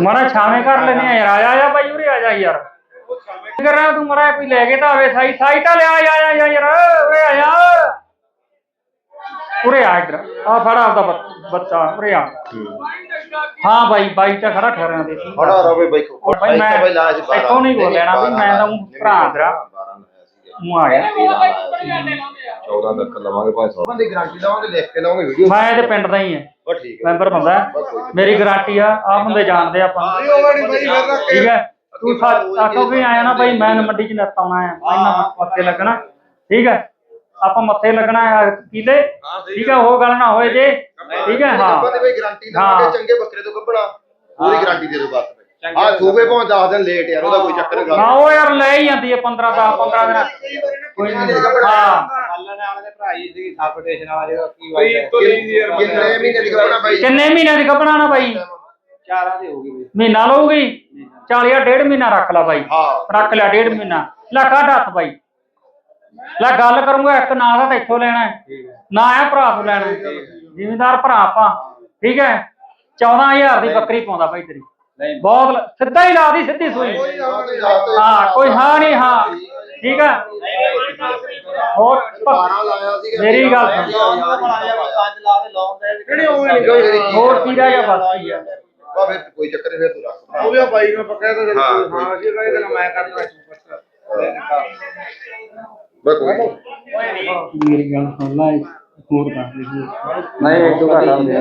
ਮਾਰਾ ਛਾਵੇਂ ਕਰ ਲੈਨੇ ਆ ਯਾਰ ਆ ਜਾ ਆ ਬਾਈ ਉਰੇ ਆ ਜਾ ਯਾਰ। ਕਰ ਰਹਾ ਤੂੰ ਮਰਾ ਕੋਈ ਲੈ ਕੇ ਤਾਂ ਆਵੇ ਸਾਈ ਸਾਈ ਤਾਂ ਲਿਆ ਆ ਜਾ ਯਾਰ ਉਰੇ ਆ ਜਾ। ਉਰੇ ਆ ਇਧਰ ਆ ਫੜਾ ਆਪਦਾ ਬੱਚ- ਉਰੇ ਆ। ਹਾਂ ਬਾਈ ਬਾਈ ਤਾਂ ਖੜਾ ਠਹਿਰਾਂ ਦੇ ਖੜਾ ਰਹੋ ਬਈ ਬਾਈ ਉਹ ਬਾਈ ਮੈਂ ਇੱਥੋਂ ਨਹੀਂ ਬੋਲ ਲੈਣਾ ਵੀ ਮੈਂ ਤਾਂ ਭਰਾ ਤੇਰਾ। ਮੂੰਹ ਆ ਗਿਆ। 14 ਤੱਕ ਲਵਾਂਗੇ ਭਾਈ 100 ਬੰਦੀ ਗਾਰੰਟੀ ਲਵਾਂਗੇ ਲਿਖ ਕੇ ਲਵਾਂਗੇ ਵੀਡੀਓ ਮੈਂ ਇਹਦੇ ਪਿੰਡ ਦਾ ਹੀ ਆ। ਬਸ ਠੀਕ ਹੈ ਮੈਂਬਰ ਬੰਦਾ। ਹੈ। ਮੇਰੀ ਗਾਰੰਟੀ ਆ ਆ ਬੰਦੇ ਜਾਣਦੇ ਆਪਾਂ। ਠੀਕ ਹੈ ਤੂੰ ਸਾ- ਆਖੋ ਵੀ ਆਇਆ ਨਾ ਬਾਈ ਮੈਂ ਮੰਡੀ ਚ ਨੱਤ ਆਉਣਾ ਹੈ। ਇਹਨਾਂ ਮੱਥੇ ਲੱਗਣਾ। ਠੀਕ ਹੈ ਆਪਾਂ ਮੱਥੇ ਲੱਗਣਾ ਹੈ ਕਿਲੇ ਠੀਕ ਹੈ ਉਹ ਗੱਲ ਨਾ ਹੋਏ ਜੇ। ਠੀਕ ਹੈ। ਹਾਂ ਦੇ ਗਾਰੰਟੀ ਹਾਂ। ਲਵਾਂਗੇ ਚੰਗੇ ਬੱਕਰੇ ਤੋਂ ਗੱਬਣਾ ਉਹਦੀ ਗਾਰੰਟੀ ਦੇ ਦਿਓ ਬਸ। ਹਾਂ ਸੂਬੇ ਭਾਵੇਂ 10 ਦਿਨ ਲੇਟ ਯਾਰ ਉਹਦਾ ਕੋਈ ਚੱਕਰ ਨਹੀਂ ਨਾ ਉਹ ਯਾਰ ਲੈ ਹੀ ਜਾਂਦੀ ਹੈ 15 10 15 ਦਿਨ। ਕੋਈ ਨਹੀਂ। ਹਾਂ। ਕਿੰਨੇ ਮਹੀਨੇ ਦੀ ਗੱਬਣਾ ਬਾਈ? ਕਿੰਨੇ ਮਹੀਨਿਆਂ ਦੀ ਕੱਢਣਾ ਨਾ ਬਾਈ? ਚਾਰਾਂ ਦੀ ਹੋ ਗਈ ਬਈ। ਮਹੀਨਾ ਲਊਗੀ? 40 ਜਾਂ ਡੇਢ ਮਹੀਨਾ ਰੱਖ ਲਾ ਬਾਈ। ਹਾਂ। ਰੱਖ ਲਿਆ ਡੇਢ ਮਹੀਨਾ। ਲੈ ਕੱਢ ਹੱਥ ਬਾਈ। ਲੈ ਗੱਲ ਕਰੂੰਗਾ ਇੱਕ ਨਾਂ ਦਾ ਤਾਂ ਇੱਥੋਂ ਲੈਣਾ ਹੈ। ਨਾ ਆ ਭਰਾ ਤੋਂ ਲੈਣਾ। ਜ਼ਿਮੀਂਦਾਰ ਭਰਾ ਆਪਾਂ। ਠੀਕ ਹੈ। 14000 ਦੀ ਬੱਕਰੀ ਪਾਉਂਦਾ ਬਾਈ ਤੇਰੀ। ਬਹੁਤ ਸਿੱਧਾ ਹੀ ਲਾ ਦੀ ਸਿੱਧੀ ਸੂਈ। ਹਾਂ ਕੋਈ ਹਾਂ ਨਹੀਂ ਹਾਂ। ਠੀਕ ਹੈ ਹੋਰ ਪ- 12 ਲਾਇਆ ਸੀ ਮੇਰੀ ਗੱਲ ਦੇ ਹੋਰ ਕੀ ਰਹਿ ਗਿਆ ਬਸ ਕੀ ਹੈ ਬਾ ਫਿਰ ਕੋਈ ਚੱਕਰ ਨਹੀਂ ਫਿਰ ਤੂੰ ਰੱਖ। ਉਹ ਵੀ ਆ ਬਾਈ ਨੂੰ ਪੱਕਾ ਤਾਂ ਹਾਂ। ਹਾਂ ਜੀ ਕਹਿੰਦਾ ਮੈਂ ਕਰਦਾ ਬਸ। ਕੋਈ। ਮੇਰੀ ਗੱਲ ਸੁਣ ਲੈ ਹੋਰ ਦੱਸ ਦੇ ਨਹੀਂ ਇੱਕ ਦੋ ਘਰ ਆਉਂਦੇ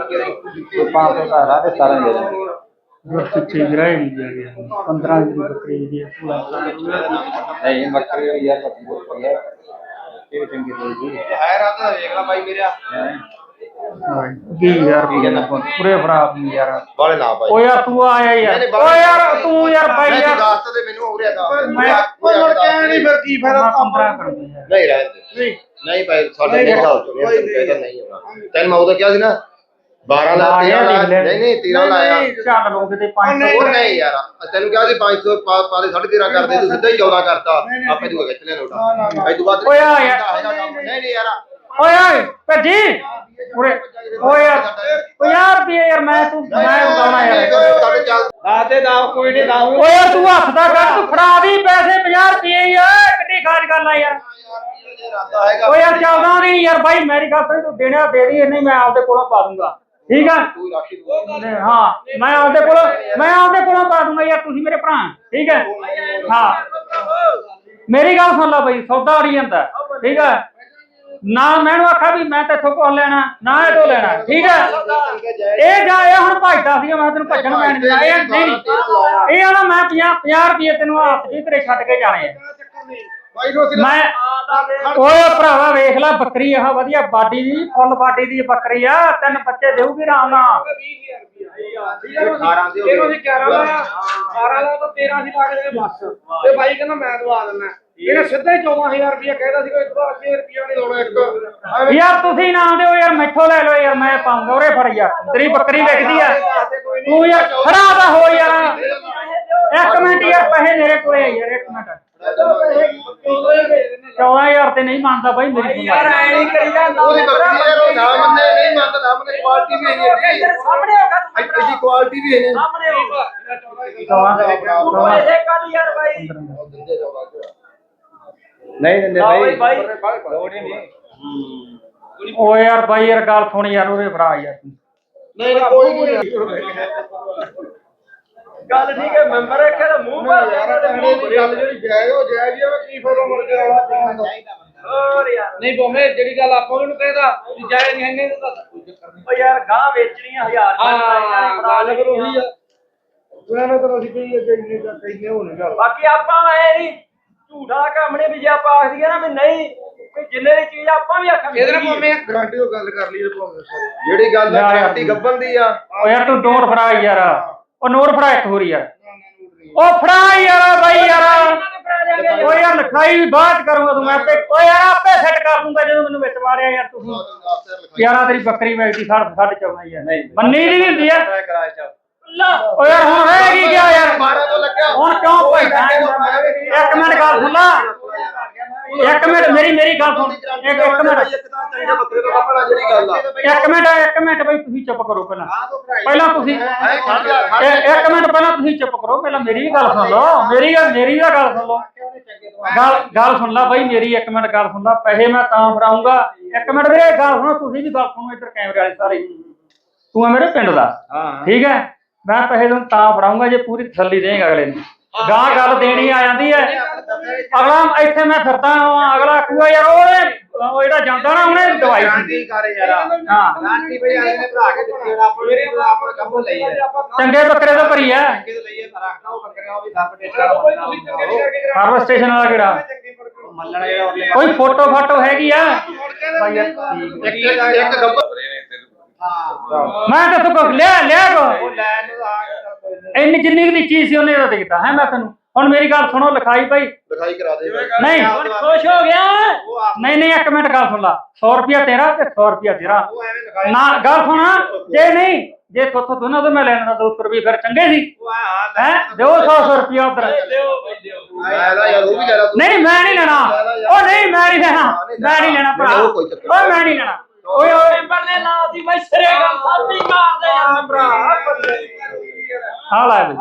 ਆ ਪੰਜ ਸੌ ਘਰ ਆ ਤੇ ਸਾਰਾ ਦੇ ਦਿੰਦੇ ਬਸ ਪਿੱਛੇ ਗ੍ਰਹਿ ਨਹੀਂ ਜਾ ਗਿਆ 15 ਦੀ ਬੱਕਰੀ ਦੀ ਹੈ। ਨਹੀਂ ਬੱਕਰੀ ਹੋਈ ਯਾਰ ਬੱਕਰੀ ਬਹੁਤ ਪੱਲੇ ਇਹ ਚੰਗੀ ਹੋਈ ਹੈ ਰਾਤ ਦਾ ਵੇਖ ਲੈ ਬਾਈ ਮੇਰਾ ਕੀ ਯਾਰ ਪੂਰੇ ਖਰਾਬ ਨਹੀਂ ਯਾਰ ਬਾਲੇ ਨਾ ਬਾਈ ਓ ਯਾਰ ਤੂੰ ਆਇਆ ਯਾਰ ਓ ਯਾਰ ਤੂੰ ਯਾਰ ਮੈਂ ਯਾਰ ਦੱਸ ਤੇ ਮੈਨੂੰ ਹੋ ਰਿਹਾ ਦਾ ਮੈਂ ਉਹ ਮੁੜ ਕੇ ਆਇਆ ਨਹੀਂ ਫਿਰ ਕੀ ਫਾਇਦਾ ਮੈਂ 15 ਕਰ ਦਿੰਦਾ ਨਹੀਂ ਰਹਿਣ ਦੇ ਨਹੀਂ ਨਹੀਂ ਭਾਈ ਸਾਡੇ ਨਹੀਂ, ਕੋਈ ਕਹਿੰਦਾ ਨਹੀਂ ਹੋਣਾ ਤੈਨੂੰ ਮੈਂ ਉਹਦਾ ਕਿਹਾ ਸੀ ਨਾ 12 ਲਾ ਲਾਇਆ 13 ਲਾ। ਨਹੀਂ ਨਹੀਂ 13 ਲਾਇਆ ਝੱਲ ਲੋਕ ਤੇ 500 ਉਹ ਨਹੀਂ ਯਾਰ ਤੈਨੂੰ ਕਿਹਾ ਸੀ 500 ਪਾ ਪਾ ਦੇ 13.5 ਕਰਦੇ ਤੂੰ ਸਿੱਧਾ ਹੀ 14 ਕਰਤਾ ਆਪੇ ਤੂੰ ਖਿੱਚ ਲੈ ਲੋਟਾ ਤੂੰ ਬਾਅਦ ਓਏ ਆ ਯਾਰ। ਨਹੀਂ ਨਹੀਂ ਯਾਰ ਓਏ ਓਏ ਭੱਜੀ ਉਰੇ ਓਏ ਯਾਰ ਓ ਯਾਰ ਵੀ ਯਾਰ ਮੈਂ ਤੂੰ ਮੈਂ ਉਡਾਉਣਾ ਯਾਰ ਸਾਡੇ ਚੱਲ ਦਾਤੇ ਦਾ ਕੋਈ ਨਹੀਂ ਲਾਉਂ ਓਏ ਯਾਰ ਤੂੰ ਹੱਥ ਦਾ ਕਰ ਤੂੰ ਫੜਾ ਦੀ ਪੈਸੇ 50 ਰੁਪਏ ਯਾਰ ਕਿੱਡੀ ਖਾਜ ਗੱਲ ਆ ਯਾਰ ਇਰਾਦਾ ਹੈਗਾ ਓਏ ਯਾਰ ਚੱਲਦਾ ਨਹੀਂ ਯਾਰ ਬਾਈ ਮੇਰੀ ਗੱਲ ਸੁਣ ਤੂੰ ਦੇਣਾ ਦੇ ਦੀ ਨਹੀਂ ਮੈਂ ਆਪਦੇ ਕੋਲੋਂ ਪਾ ਦੂੰਗਾ ਠੀਕ ਆ? ਹਾਂ ਮੈਂ ਆਪਦੇ ਕੋਲੋਂ ਮੈਂ ਆਪਦੇ ਕੋਲੋਂ ਪਾ ਦੂੰਗਾ ਯਾਰ ਤੁਸੀਂ ਮੇਰੇ ਭਰਾ। ਠੀਕ ਹੈ। ਹਾਂ ਮੇਰੀ ਗੱਲ ਸੁਣ ਲੈ ਬਈ ਸੌਦਾ ਅੜੀ ਜਾਂਦਾ। ਠੀਕ ਹੈ। ਨਾ ਮੈਨੂੰ ਆਖਾ ਵੀ ਮੈਂ ਤੇਥੋਂ ਕੋਲ ਲੈਣਾ ਨਾ ਇਹ ਤੋਂ ਲੈਣਾ। ਠੀਕ ਹੈ ਇਹ ਜਾ ਇਹ ਹੁਣ ਭਜਦਾ ਸੀਗਾ ਮੈਂ ਤੈਨੂੰ ਭੱਜਣ ਮੈਂ ਨਹੀਂ। ਇਹ ਨਹੀਂ। ਇਹ ਆਣਾ ਮੈਂ 50 50 ਰੁਪਏ ਤੈਨੂੰ ਹੱਥ ਜੀ ਤੇਰੇ ਛੱਡ ਕੇ ਜਾਣੇ ਆ। ਮੈਂ ਓਏ ਭਰਾਵਾ ਵੇਖ ਲੈ ਬੱਕਰੀ ਆਹ ਵਧੀਆ ਬਾਡੀ ਦੀ ਫੁੱਲ ਬਾਡੀ ਦੀ ਬੱਕਰੀ ਆ ਤਿੰਨ ਬੱਚੇ ਦੇਊਗੀ ਆਰਾਮ ਨਾਲ। 18 ਦੇ ਇਹਨੂੰ ਅਸੀਂ 11 ਲਾਇਆ 12 ਲਾ ਤਾਂ 13 ਸੀ ਕੇ ਦੇ ਬਸ। ਤੇ ਬਾਈ ਕਹਿੰਦਾ ਮੈਂ ਦਵਾ ਦਿੰਦਾ। ਇਹਨੇ ਸਿੱਧਾ ਹੀ 14000 ਰੁਪਏ ਕਹਿੰਦਾ ਸੀ ਕੋਈ 1000 ਰੁਪਏ ਨਹੀਂ ਲਾਉਣਾ ਇੱਕ। ਯਾਰ ਤੁਸੀਂ ਨਾ ਦਿਓ ਯਾਰ ਮੈਥੋਂ ਲੈ ਲਓ ਯਾਰ ਮੈਂ ਪਾਉਂਗਾ ਉਰੇ ਫੜ ਯਾਰ। ਤੇਰੀ ਬੱਕਰੀ ਵਿਕਦੀ ਆ। ਤੂੰ ਯਾਰ ਖੜਾ ਤਾਂ ਹੋ ਯਾਰ। ਇੱਕ ਮਿੰਟ ਯਾਰ ਪੈਸੇ ਮੇਰੇ ਕੋਲੇ ਆ ਯਾਰ ਇੱਕ ਮਿੰਟ। 14000 ਤੇ ਨਹੀਂ ਮੰਨਦਾ ਬਾਈ ਮੇਰੀ ਯਾਰ ਐ ਨਹੀਂ ਕਰੀ ਜਾਂਦਾ ਉਹਦੀ ਬੱਕਰੀ ਯਾਰ ਉਹ ਨਾ ਮੰਨੇ ਨਹੀਂ ਮੰਨਦਾ ਨਾ ਮੰਨੇ ਕੁਆਲਿਟੀ ਵੀ ਹੈ ਨਹੀਂ ਸਾਹਮਣੇ ਹੋ ਗਿਆ ਇਹਦੀ ਕੁਆਲਿਟੀ ਵੀ ਹੈ। ਸਾਹਮਣੇ ਹੋ ਯਾਰ ਬਾਈ। ਨਹੀਂ ਦਿੰਦੇ ਬਾਈ। ਲੋੜ ਹੀ ਨਹੀਂ। ਓਏ ਯਾਰ ਬਾਈ ਯਾਰ ਗੱਲ ਸੁਣ ਯਾਰ ਉਹਦੇ ਫੜਾ ਯਾਰ। ਨਹੀਂ ਕੋਈ ਨਹੀਂ ਗੱਲ ਠੀਕ ਹੈ ਮੈਂਬਰ ਹੈ ਕਿਹੜਾ ਮੂੰਹ ਭਰ ਯਾਰ ਗੱਲ ਜਿਹੜੀ ਜਾਇਜ਼ ਉਹ ਜਾਇਜ਼ ਹੀ ਆ ਕੀ ਫਾਇਦਾ ਮਰ ਕੇ ਆਵਾ ਹੋਰ ਯਾਰ। ਨਹੀਂ ਬੋਮੇ ਜਿਹੜੀ ਗੱਲ ਆਪਾਂ ਨੂੰ ਕਹਿੰਦਾ ਵੀ ਜਾਇ ਨਹੀਂ ਇਹਨੇ ਦਾ ਓ ਯਾਰ ਗਾਂ ਵੇਚਣੀਆਂ ਹਜ਼ਾਰ ਹਾਂ ਗੱਲ ਫਿਰ ਉਹੀ ਆ। ਉਹਨਾਂ ਨੇ ਤਾਂ ਅਸੀਂ ਕਹੀ ਅੱਗੇ ਇੰਨੇ ਦਾ ਕਹਿੰਦੇ ਹੋਣੇ ਗੱਲ। ਬਾਕੀ ਆਪਾਂ ਐ ਨਹੀਂ ਝੂਠਾ ਕੰਮ ਨਹੀਂ ਵੀ ਜੇ ਆਪਾਂ ਆਖ ਦਈਏ ਨਾ ਵੀ ਨਹੀਂ ਵੀ ਜਿੰਨੇ ਦੀ ਚੀਜ਼ ਆਪਾਂ ਵੀ ਆਖਾਂਗੇ। ਇਹਦੇ ਨਾਲ ਭਾਵੇਂ ਗਾਰੰਟੀ ਉਹ ਗੱਲ ਕਰ ਲਈ ਜਿਹੜੀ ਗੱਲ ਆ ਗਾਰੰਟੀ ਗੱਬਨ ਦੀ ਆ। ਓ ਯਾਰ ਤੂੰ ਨੋਟ ਫੜਾ ਯਾਰ। ਉਹ ਨੋਟ ਫੜਾ ਇੱਕ ਹੋਰ ਯਾਰ। ਉਹ ਫੜਾ ਯਾਰ ਬਾਈ ਯਾਰ। ਓ ਯਾਰ ਲਿਖਾਈ ਵੀ ਬਾਅਦ ਕਰੂੰਗਾ ਤੂੰ ਮੈਂ ਆਪੇ ਓ ਯਾਰ ਆਪੇ ਸੈੱਟ ਕਰ ਦੂੰਗਾ ਜਦੋਂ ਮੈਨੂੰ ਵਿੱਚ ਮਾਰਿਆ ਯਾਰ ਤੁਸੀਂ। ਯਾਰਾਂ ਤੇਰੀ ਬੱਕਰੀ ਵੇਚਦੀ ਸਾਢੇ ਸਾਢੇ ਚੌਦਾਂ ਯਾਰ ਮੰਨੀ ਨਹੀਂ ਹੁੰਦੀ ਚ ਓ ਯਾਰ ਹੁਣ ਰਹਿ ਕੀ ਗਿਆ ਯਾਰ? 12 ਤੋਂ ਲੱਗਿਆ। ਹੁਣ ਕਿਉਂ ਭੈਣਾ ਇੱਕ ਮਿੰਟ ਗੱਲ ਸੁਣ ਲਾ। ਇੱਕ ਮਿੰਟ ਮੇਰੀ ਮੇਰੀ ਗੱਲ ਸੁਣ। ਇੱਕ ਇੱਕ ਮਿੰਟ। ਇੱਕ ਤਾਂ ਚੰਗੇ ਬੱਕਰੇ ਤੋਂ ਕੱਪੜਾ ਜਿਹੜੀ ਗੱਲ ਆ। ਇੱਕ ਮਿੰਟ ਇੱਕ ਮਿੰਟ ਬਈ ਤੁਸੀਂ ਚੁੱਪ ਕਰੋ ਪਹਿਲਾਂ। ਪਹਿਲਾਂ ਤੁਸੀਂ ਇੱਕ ਮਿੰਟ ਪਹਿਲਾਂ ਤੁਸੀਂ ਚੁੱਪ ਕਰੋ ਪਹਿਲਾਂ ਮੇਰੀ ਵੀ ਗੱਲ ਸੁਣ ਲਓ। ਮੇਰੀ ਮੇਰੀ ਗੱਲ ਸੁਣ ਲਓ। ਗੱਲ ਗੱਲ ਸੁਣ ਲੈ ਬਾਈ ਮੇਰੀ ਇੱਕ ਮਿੰਟ ਗੱਲ ਸੁਣ ਲੈ। ਪੈਸੇ ਮੈਂ ਤਾਂ ਫੜਾਉਂਗਾ। ਇੱਕ ਮਿੰਟ ਵੀਰੇ ਗੱਲ ਸੁਣੋ ਤੁਸੀਂ ਵੀ ਗੱਲ ਸੁਣੋ ਇੱਧਰ ਕੈਮਰੇ ਵਾਲੇ ਸਾਰੇ। ਤੂੰ ਹੈ ਮੇਰੇ ਪਿੰਡ ਦਾ। ਠੀਕ ਹੈ? ਮੈਂ ਪੈਸੇ ਤਾਂ ਫੜਾਉਂਗਾ ਜੇ ਪੂਰੀ ਤਸੱਲੀ ਦੇਂਗਾ ਅਗਲੇ ਨੂੰ। ਗਾਂ ਗੱਲ ਦੇਣੀ ਆ ਜਾਂਦੀ ਹੈ। ਅਗਲਾ ਇੱਥੇ ਮੈਂ ਫਿਰਦਾ ਹਾਂ ਅਗਲਾ ਆਖੂਗਾ ਯਾਰ ਉਹਨੇ ਉਹ ਜਿਹੜਾ ਜਾਂਦਾ ਨਾ ਉਹਨੇ ਦਵਾਈ ਦਿੱਤੀ ਕਰੇ ਯਾਰ। ਹਾਂ। ਗਾਂਟੀ ਬਈ ਆਲੇ ਨੇ ਭਰਾ ਕੇ ਦਿੱਤੀ ਹੁਣ ਆਪਾਂ ਮੇਰੇ ਆਪਣਾ ਕੰਮ ਲਈ ਹੈ। ਚੰਗੇ ਬੱਕਰੇ ਤੋਂ ਭਰੀ ਹੈ। ਕਿਤੇ ਲਈਏ ਰੱਖਦਾ ਉਹ ਬੱਕਰੇ ਉਹ ਵੀ ਦਸ ਸਰਵਿਸ ਸਟੇਸ਼ਨ ਵਾਲਾ ਕਿਹੜਾ? ਮੱਲਣ ਜਿਹੜਾ ਉਹਨੇ ਕੋਈ ਫੋਟੋ ਫਾਟੋ ਹੈਗੀ ਆ? ਭਾਈ ਹੈ। ਇੱਕ ਗੱਬਰ ਮੈਂ ਤਾਂ ਤੂੰ ਕੁਛ ਲਿਆ ਲਿਆ ਕੋ ਇੰਨੀ ਜਿੰਨੀ ਕੁ ਦੀ ਚੀਜ਼ ਸੀ ਉਹਨੇ ਤਾਂ ਦਿੱਤਾ ਹੈ ਮੈਂ ਤੈਨੂੰ। ਹੁਣ ਮੇਰੀ ਗੱਲ ਸੁਣੋ ਲਿਖਾਈ ਭਾਈ। ਲਿਖਾਈ ਕਰਾ ਦੇ ਨਹੀਂ ਹੁਣ ਖੁਸ਼ ਹੋ ਗਿਆ? ਨਹੀਂ ਨਹੀਂ ਇੱਕ ਮਿੰਟ ਗੱਲ ਸੁਣ ਲਾ। 100 ਰੁਪਿਆ ਤੇਰਾ ਤੇ 100 ਰੁਪਿਆ ਤੇਰਾ। ਉਹ ਐਵੇਂ ਲਿਖਾਈ ਨਾ ਗੱਲ ਸੁਣ। ਜੇ ਨਹੀਂ ਜੇ ਤੁੱਥੋਂ ਦੋਨਾਂ ਤੋਂ ਮੈਂ ਲੈਣਾ ਤਾਂ 200 ਰੁਪਏ ਫਿਰ ਚੰਗੇ ਸੀ। ਉਹ ਆ ਹੈ? ਦਿਓ 100 100 ਰੁਪਿਆ ਉਧਰ। ਆਇਆ ਯਾਰ ਉਹ ਵੀ ਲੈ ਲਾ ਤੂੰ। ਨਹੀਂ ਮੈਂ ਨਹੀਂ ਲੈਣਾ। ਉਹ ਨਹੀਂ ਮੈਂ ਨਹੀਂ ਲੈਣਾ। ਮੈਂ ਨਹੀਂ ਲੈਣਾ। ਭਰਾ। ਉਹ ਕੋਈ ਚੱਕਰ ਉਹ ਮੈਂ ਨਹੀਂ ਲੈਣਾ। ਓਏ ਓਏ। ਮੈਂਬਰ ਨੇ ਲਾ ਦੀ ਬਈ ਸਿਰੇ ਗੱਲ ਸਾਡੀ ਮਾਰਦੇ ਆ। ਆ ਲੈ ਬਈ।